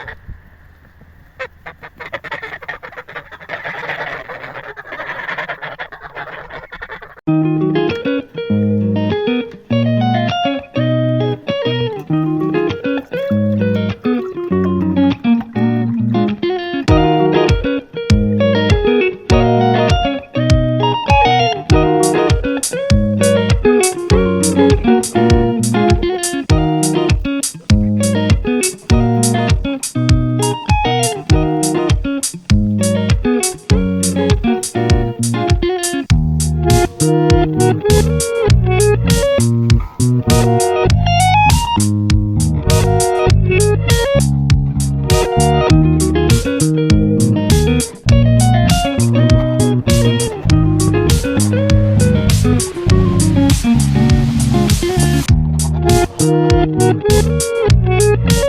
Mm-hmm. Thank you.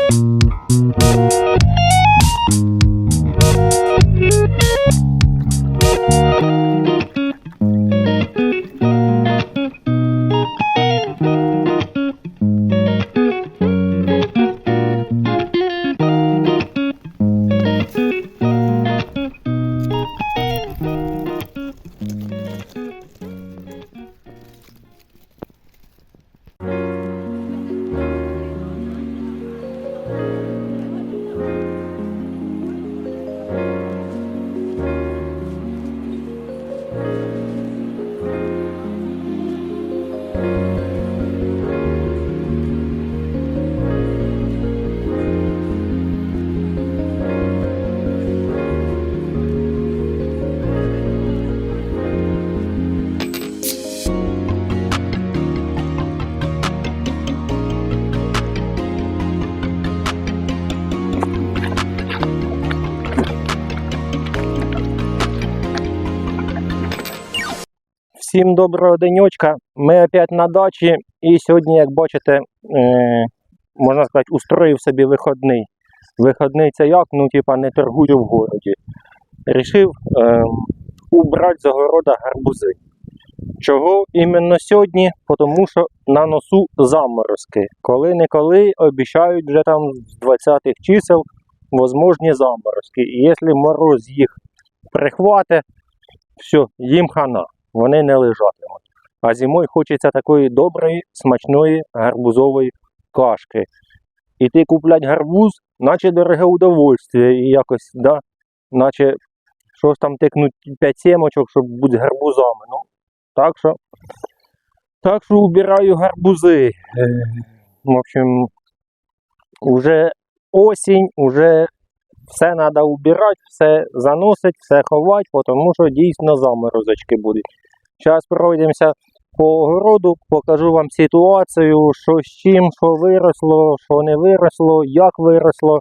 Всім доброго денечка. Ми опять на дачі і сьогодні, як бачите, е, можна сказати, устроїв собі виходний. Виходний це як? Ну, типа, не торгую в городі. Рішив е, убрати з огорода гарбузи. Чого іменно сьогодні? Тому що на носу заморозки. Коли-неколи обіцяють вже там з 20-х чисел возможні заморозки. І якщо мороз їх прихвате, все, їм хана вони не лежатимуть. А зимою хочеться такої доброї, смачної гарбузової кашки. І ти куплять гарбуз, наче дороге удовольствие, і якось, да, наче щось там тикнуть 5 сімочок, щоб бути з гарбузами. Ну, так що, так що убираю гарбузи. В общем, уже осінь, уже все треба убирати, все заносить, все ховати, тому що дійсно заморозочки будуть. Зараз пройдемося по огороду, покажу вам ситуацію, що з чим, що виросло, що не виросло, як виросло.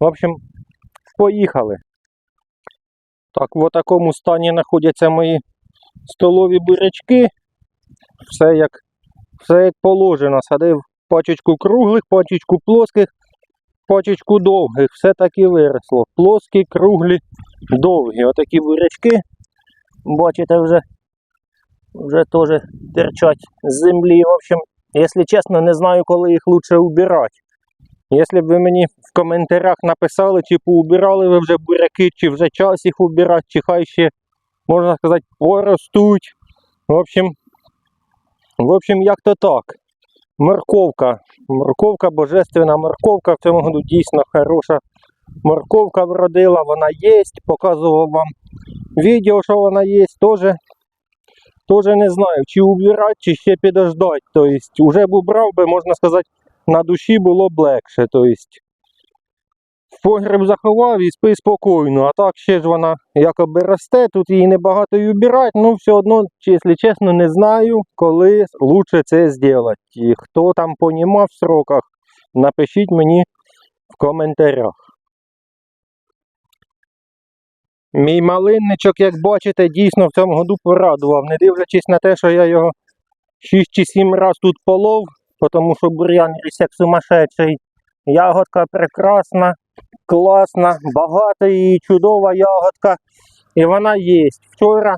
В общем, поїхали. Так, в такому стані знаходяться мої столові бурячки. Все як, все як положено. Садив пачечку круглих, пачечку плоских, пачечку довгих. Все так і виросло. Плоскі, круглі, довгі. Отакі бурячки. Бачите, вже вже теж терчать з землі. В общем, якщо чесно, не знаю, коли їх краще убирати. Якщо б ви мені в коментарях написали, чи поубирали ви вже буряки, чи вже час їх убирати, чи хай ще, можна сказати, поростуть. В общем, в общем, як то так. Морковка. Морковка, божественна морковка. В цьому году дійсно хороша морковка вродила, вона є. Показував вам відео, що вона є. Теж Тоже не знаю, чи убирати, чи ще підождати. Тобто, вже б убрав би, можна сказати, на душі було б легше. Тобто, погреб заховав і спи спокійно, а так ще ж вона якоби росте, тут її небагато і убирати, ну все одно, якщо чесно, не знаю, коли краще це зробити. І хто там понімав в сроках, напишіть мені в коментарях. Мій малинничок, як бачите, дійсно в цьому году порадував, не дивлячись на те, що я його 6 чи 7 разів тут полов, тому що бур'ян ріс як сумасшедший. Ягодка прекрасна, класна, багата і чудова ягодка. І вона є. Вчора,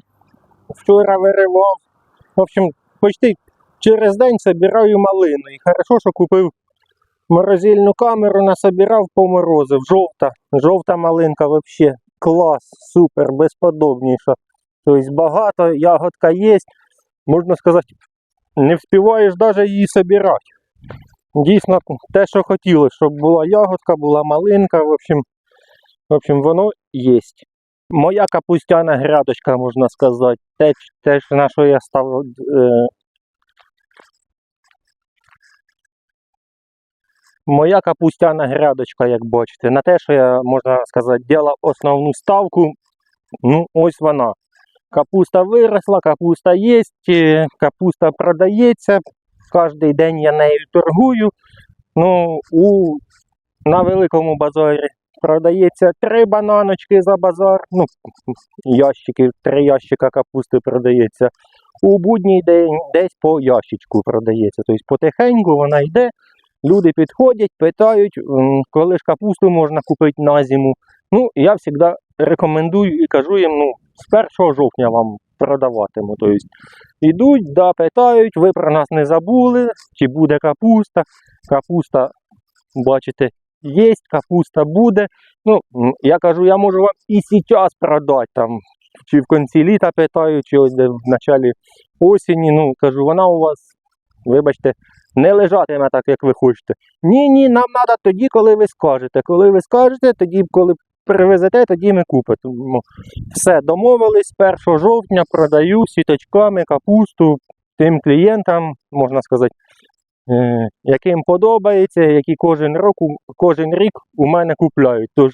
вчора виривав. В общем, почти через день збираю малину. І хорошо, що купив морозильну камеру насобирав, поморозив. Жовта. Жовта малинка взагалі клас, супер, безподобніша. Тобто багато, ягодка є. Можна сказати, не вспіваєш навіть її собирати. Дійсно, те, що хотіли, щоб була ягодка, була малинка. В общем, в общем воно є. Моя капустяна грядочка, можна сказати. Те, те на що я став. Е, моя капустяна грядочка, як бачите, на те, що я, можна сказати, ділав основну ставку, ну, ось вона. Капуста виросла, капуста є, е, капуста продається. Кожен день я нею торгую. Ну, у, на великому базарі продається три бананочки за базар. Ну, ящики, три ящика капусти продається. У будній день десь по ящичку продається. Тобто потихеньку вона йде. Люди підходять, питають, коли ж капусту можна купити на зиму. Ну, я завжди рекомендую і кажу їм, ну, з 1 жовтня вам продаватиму. Тобто, йдуть, да, питають, ви про нас не забули, чи буде капуста. Капуста, бачите, є, капуста буде. Ну, я кажу, я можу вам і зараз продати там, чи в кінці літа питаю, чи ось де в началі осені. Ну, кажу, вона у вас, вибачте, не лежатиме так, як ви хочете. Ні, ні, нам треба тоді, коли ви скажете. Коли ви скажете, тоді, коли привезете, тоді ми купимо. Все, домовились, 1 жовтня продаю сіточками капусту тим клієнтам, можна сказати, е, яким подобається, які кожен рік, кожен рік у мене купляють. Тож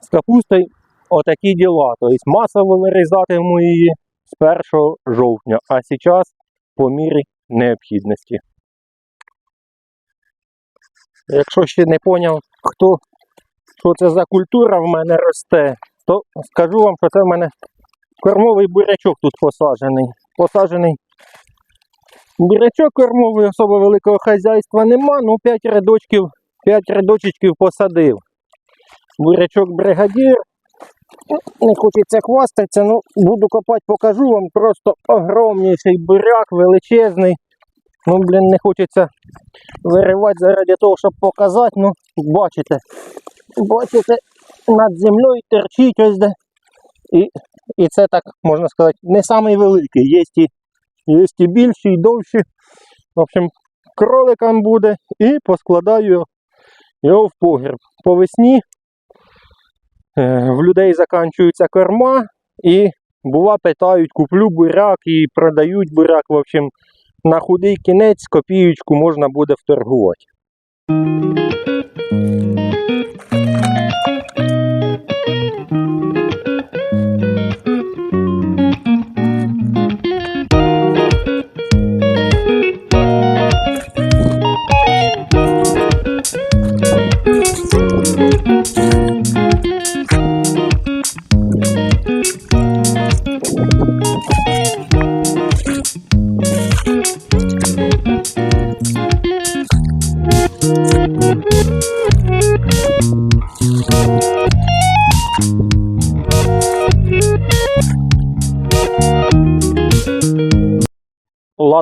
з капустою отакі діла. Тобто масово вирізатиму її з 1 жовтня, а зараз по мірі необхідності. Якщо ще не поняв, хто, що це за культура в мене росте, то скажу вам, що це в мене кормовий бурячок тут посаджений. Посаджений бурячок кормовий, особо великого хазяйства нема, ну 5 рядочків, 5 рядочечків посадив. Бурячок бригадір. Не хочеться хвастатися, ну буду копати, покажу вам. Просто огромніший буряк, величезний. Ну, блін, не хочеться виривати заради того, щоб показати. Ну, бачите, бачите, над землею терчить ось де. І, і це так, можна сказати, не самий великий. Є і, є і більші, і довші. В общем, кроликам буде і поскладаю його в погріб. По весні е, в людей закінчуються корма і бува питають, куплю буряк і продають буряк. В общем, на худий кінець копієчку можна буде вторгувати.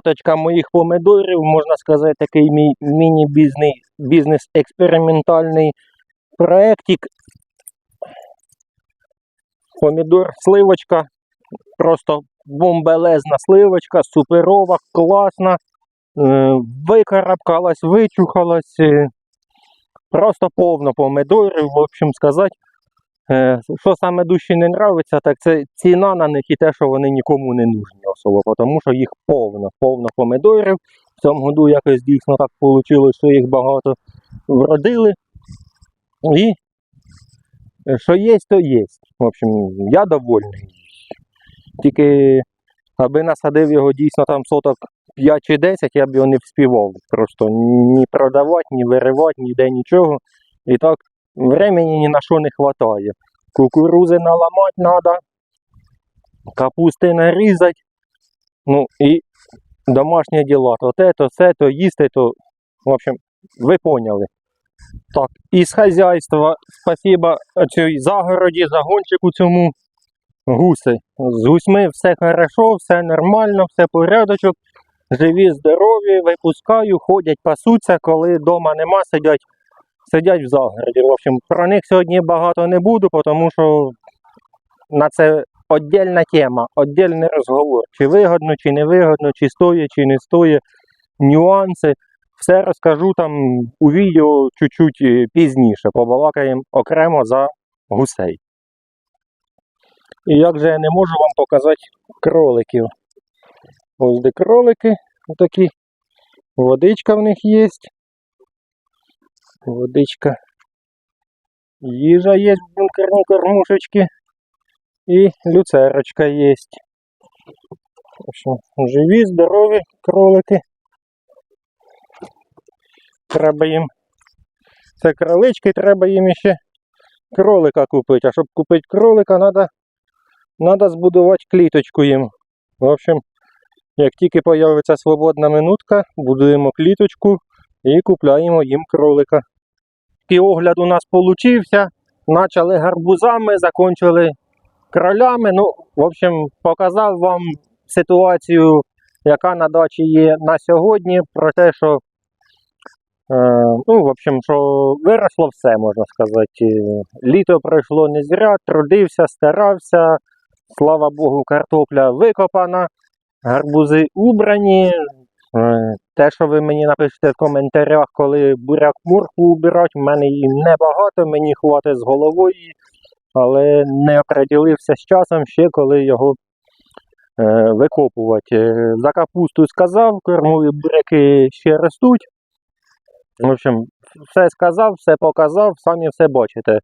Латочка моїх помидорів, можна сказати, такий мій міні-бізнес-експериментальний проєктик. Помідор, сливочка, просто бомбелезна сливочка, суперова, класна, е, викарабкалась, вичухалась, е, просто повно помидорів, в общем сказати. Е, Що саме душі не нравиться, так це ціна на них і те, що вони нікому не нужні особо, тому що їх повно, повно помидорів. В цьому году якось дійсно так вийшло, що їх багато вродили. І е, що є, то є. В общем, я довольний. Тільки аби насадив його дійсно там соток 5 чи 10, я б його не вспівав. Просто ні продавати, ні виривати, ніде нічого. І так времени ні на що не вистачає. Кукурузи наламати треба, капусти нарізати. Ну і домашні діла. То те, все, то їсти, то. В общем, ви поняли. Так, із хазяйства, спасіба цій загороді, загончику цьому гуси. З гусьми все хорошо, все нормально, все порядочок. живі, здорові, випускаю, ходять, пасуться, коли вдома нема, сидять, сидять в загороді. В общем, про них сьогодні багато не буду, тому що на це віддільна тема, віддільний розговор. Чи вигодно, чи не вигодно, чи стоїть, чи не стоїть, нюанси. Все розкажу там у відео чуть-чуть е, пізніше. Побалакаємо окремо за гусей. І як же я не можу вам показати кроликів. Ось де кролики такі. Водичка в них є. Водичка. Їжа є в бункерній кормушечки. І люцерочка є. Живі, здорові кролики. Треба їм. Це кролички, треба їм ще кролика купити. А щоб купити кролика, треба надо збудувати кліточку їм. В общем, як тільки з'явиться свободна минутка, будуємо кліточку і купляємо їм кролика. Такий огляд у нас получився. Почали гарбузами, закончили кролями. Ну, в общем, показав вам ситуацію, яка на дачі є на сьогодні, про те, що Е, ну, в общем, що виросло все, можна сказати. Літо пройшло не зря, трудився, старався. Слава Богу, картопля викопана, гарбузи убрані. Е, Те, що ви мені напишете в коментарях, коли буряк мурку убирати, в мене її небагато, мені хватить з головою, але не оприділився з часом ще, коли його е, викопувати. Е, За капусту сказав, кормові буряки ще ростуть. В общем, все сказав, все показав, самі все бачите.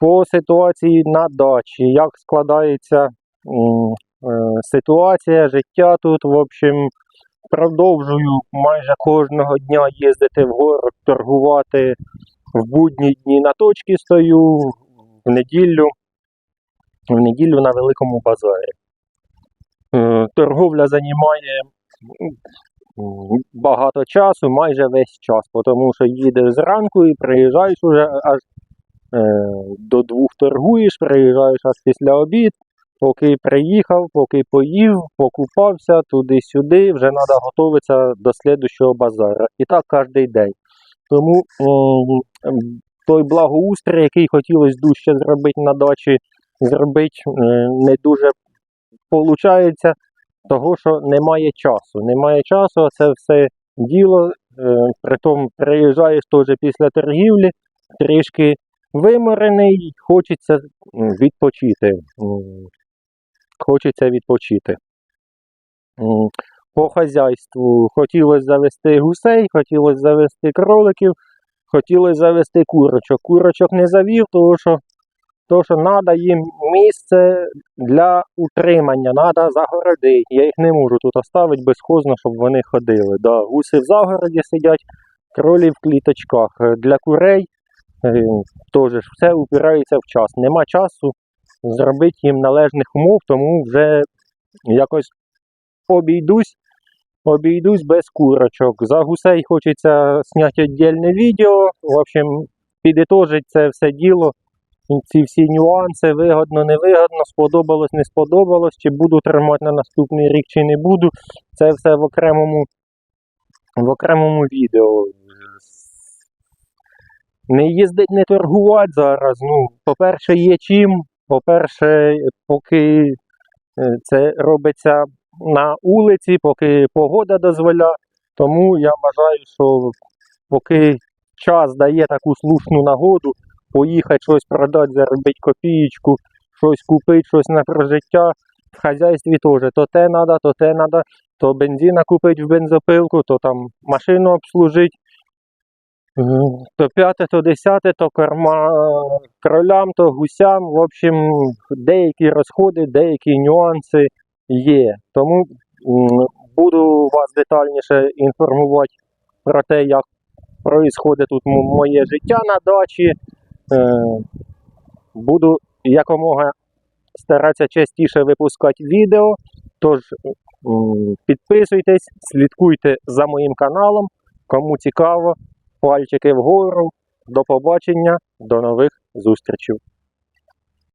По ситуації на дачі, як складається е, ситуація, життя тут, в общем, продовжую майже кожного дня їздити в город, торгувати. В будні дні на точці стою, в неділю, в неділю на великому базарі. Е, Торговля займає багато часу, майже весь час, тому що їдеш зранку і приїжджаєш уже аж е, до двох торгуєш, приїжджаєш аж після обід, поки приїхав, поки поїв, покупався туди-сюди, вже треба готуватися до слідущого базару. І так кожен день. Тому той благоустрій, який хотілося дужче зробити на дачі, зробити е, не дуже виходить, того, що немає часу. Немає часу, а це все діло. Е, притом приїжджаєш теж після торгівлі, трішки виморений, хочеться відпочити. Хочеться відпочити. По хазяйству хотілося завести гусей, хотілося завести кроликів, хотілося завести курочок. Курочок не завів, тому що то, що треба їм місце для утримання, треба загородити. Я їх не можу тут оставити безхозно, щоб вони ходили. Да, гуси в загороді сидять, кролі в кліточках. Для курей е, теж все упирається в час. Нема часу зробити їм належних умов, тому вже якось обійдусь. Обійдусь без курочок. За гусей хочеться зняти віддільне відео. В общем, підітожить це все діло ці всі нюанси, вигодно, невигодно, сподобалось, не сподобалось, чи буду тримати на наступний рік, чи не буду. Це все в окремому, в окремому відео. Не їздить, не торгувати зараз. Ну, по-перше, є чим. По-перше, поки е, це робиться на вулиці, поки погода дозволяє. Тому я вважаю, що поки час дає таку слушну нагоду, поїхати щось продати, заробити копієчку, щось купити, щось на прожиття. В хазяйстві теж то те треба, то те треба, то бензина купити в бензопилку, то там машину обслужити, то п'яте, то десяте, то корма кролям, то гусям. В общем, деякі розходи, деякі нюанси є. Тому буду вас детальніше інформувати про те, як происходить тут моє життя на дачі. Е, Буду якомога старатися частіше випускати відео. Тож підписуйтесь, слідкуйте за моїм каналом. Кому цікаво, пальчики вгору. До побачення, до нових зустрічей.